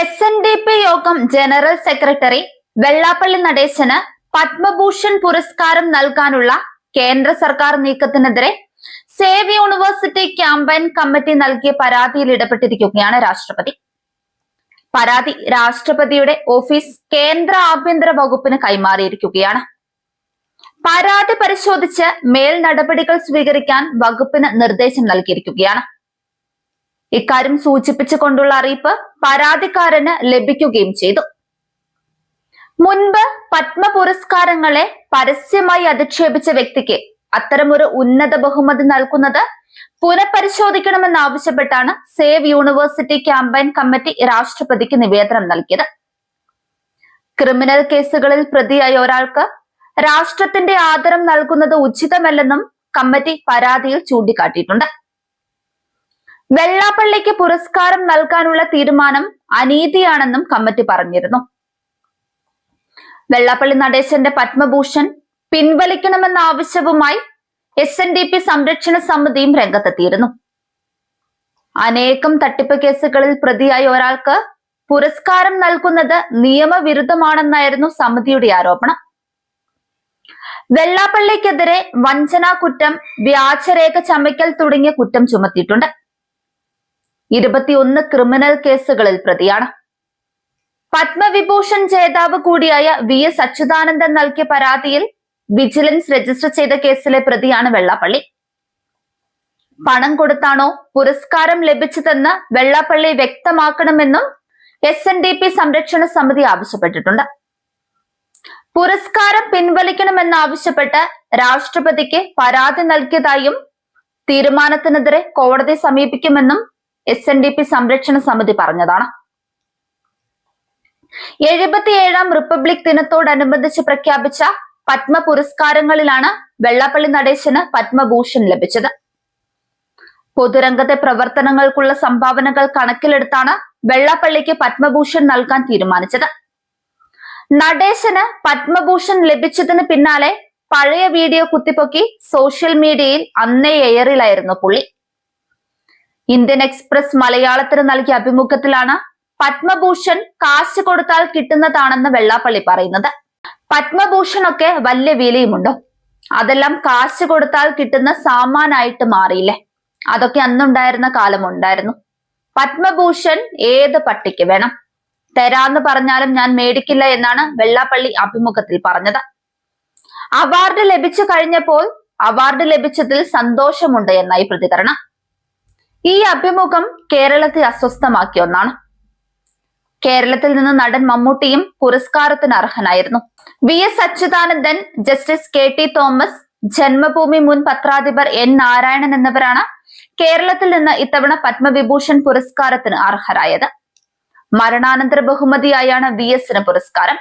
S N D P യോഗം general secretary Vellappally നടേശന് പത്മഭൂഷൺ പുരസ്കാരം നൽകാനുള്ള കേന്ദ്ര സർക്കാർ നീക്കത്തിനെതിരെ സേവ് യൂണിവേഴ്സിറ്റി ക്യാമ്പയിൻ കമ്മിറ്റി നൽകിയ പരാതിയിൽ ഇടപെട്ടിരിക്കുകയാണ് രാഷ്ട്രപതി. പരാതി രാഷ്ട്രപതിയുടെ ഓഫീസ് കേന്ദ്ര ആഭ്യന്തര വകുപ്പിന് കൈമാറിയിരിക്കുകയാണ്. പരാതി പരിശോധിച്ച് മേൽ നടപടികൾ സ്വീകരിക്കാൻ വകുപ്പിന് നിർദ്ദേശം നൽകിയിരിക്കുകയാണ്. ഇക്കാര്യം സൂചിപ്പിച്ചുകൊണ്ടുള്ള അറിയിപ്പ് പരാതിക്കാരന് ലഭിക്കുകയും ചെയ്തു. മുൻപ് പത്മ പുരസ്കാരങ്ങളെ പരസ്യമായി അധിക്ഷേപിച്ച വ്യക്തിക്ക് അത്തരമൊരു ഉന്നത ബഹുമതി നൽകുന്നത് പുനഃപരിശോധിക്കണമെന്നാവശ്യപ്പെട്ടാണ് സേവ് യൂണിവേഴ്സിറ്റി ക്യാമ്പയിൻ കമ്മിറ്റി രാഷ്ട്രപതിക്ക് നിവേദനം നൽകിയത്. ക്രിമിനൽ കേസുകളിൽ പ്രതിയായ ഒരാൾക്ക് രാഷ്ട്രത്തിന്റെ ആദരം നൽകുന്നത് ഉചിതമല്ലെന്നും കമ്മിറ്റി പരാതിയിൽ ചൂണ്ടിക്കാട്ടിയിട്ടുണ്ട്. വെള്ളാപ്പള്ളിക്ക് പുരസ്കാരം നൽകാനുള്ള തീരുമാനം അനീതിയാണെന്നും കമ്മിറ്റി പറഞ്ഞിരുന്നു. വെള്ളാപ്പള്ളി നടേശന്റെ പത്മഭൂഷൺ പിൻവലിക്കണമെന്ന ആവശ്യവുമായി എസ് എൻ ഡി പി സംരക്ഷണ സമിതിയും രംഗത്തെത്തിയിരുന്നു. അനേകം തട്ടിപ്പ് കേസുകളിൽ പ്രതിയായ ഒരാൾക്ക് പുരസ്കാരം നൽകുന്നത് നിയമവിരുദ്ധമാണെന്നായിരുന്നു സമിതിയുടെ ആരോപണം. വെള്ളാപ്പള്ളിക്കെതിരെ വഞ്ചനാ കുറ്റം വ്യാജരേഖ ചമയ്ക്കൽ തുടങ്ങിയ കുറ്റം ചുമത്തിയിട്ടുണ്ട്. ഇരുപത്തിയൊന്ന് ക്രിമിനൽ കേസുകളിൽ പ്രതിയാണ്. പത്മവിഭൂഷൺ ജേതാവ് കൂടിയായ വി എസ് അച്യുതാനന്ദൻ നൽകിയ പരാതിയിൽ വിജിലൻസ് രജിസ്റ്റർ ചെയ്ത കേസിലെ പ്രതിയാണ് വെള്ളാപ്പള്ളി. പണം കൊടുത്താണോ പുരസ്കാരം ലഭിച്ചതെന്ന് വെള്ളാപ്പള്ളി വ്യക്തമാക്കണമെന്നും എസ് എൻ ഡി പി സംരക്ഷണ സമിതി ആവശ്യപ്പെട്ടിട്ടുണ്ട്. പുരസ്കാരം പിൻവലിക്കണമെന്നാവശ്യപ്പെട്ട് രാഷ്ട്രപതിക്ക് പരാതി നൽകിയതായും തീരുമാനത്തിനെതിരെ കോടതി സമീപിക്കുമെന്നും എസ് എൻ ഡി പി സംരക്ഷണ സമിതി പറഞ്ഞതാണ്. എഴുപത്തിയേഴാം റിപ്പബ്ലിക് ദിനത്തോടനുബന്ധിച്ച് പ്രഖ്യാപിച്ച പത്മ പുരസ്കാരങ്ങളിലാണ് വെള്ളപ്പള്ളി നടേശന് പത്മഭൂഷൺ ലഭിച്ചത്. പൊതുരംഗത്തെ പ്രവർത്തനങ്ങൾക്കുള്ള സംഭാവനകൾ കണക്കിലെടുത്താണ് വെള്ളപ്പള്ളിക്ക് പത്മഭൂഷൺ നൽകാൻ തീരുമാനിച്ചത്. നടേശന് പത്മഭൂഷൺ ലഭിച്ചതിന് പിന്നാലെ പഴയ വീഡിയോ കുത്തിപ്പൊക്കി സോഷ്യൽ മീഡിയയിൽ അന്നേ എയറിലായിരുന്നു പുള്ളി. ഇന്ത്യൻ എക്സ്പ്രസ് മലയാളത്തിന് നൽകിയ അഭിമുഖത്തിലാണ് പത്മഭൂഷൺ കാശ് കൊടുത്താൽ കിട്ടുന്നതാണെന്ന് വെള്ളാപ്പള്ളി പറയുന്നത്. പത്മഭൂഷൺ ഒക്കെ വലിയ വിലയുമുണ്ടോ? അതെല്ലാം കാശ് കൊടുത്താൽ കിട്ടുന്ന സാമാനായിട്ട് മാറിയില്ലേ? അതൊക്കെ അന്നുണ്ടായിരുന്ന കാലമുണ്ടായിരുന്നു. പത്മഭൂഷൺ ഏത് പട്ടിക്ക് വേണം? തരാന്ന് പറഞ്ഞാലും ഞാൻ മേടിക്കില്ല എന്നാണ് വെള്ളാപ്പള്ളി അഭിമുഖത്തിൽ പറഞ്ഞത്. അവാർഡ് ലഭിച്ചു കഴിഞ്ഞപ്പോൾ അവാർഡ് ലഭിച്ചതിൽ സന്തോഷമുണ്ട് എന്നായി പ്രതികരണം. ഈ അഭിമുഖം കേരളത്തെ അസ്വസ്ഥമാക്കിയ ഒന്നാണ്. കേരളത്തിൽ നിന്ന് നടൻ മമ്മൂട്ടിയും പുരസ്കാരത്തിന് അർഹനായിരുന്നു. V S Achuthanandan justice K T Thomas Janmabhumi മുൻ പത്രാധിപർ എൻ നാരായണൻ എന്നിവരാണ് കേരളത്തിൽ നിന്ന് ഇത്തവണ പത്മവിഭൂഷൺ പുരസ്കാരത്തിന് അർഹരായത്. മരണാനന്തര ബഹുമതിയായാണ് വി എസിന് പുരസ്കാരം.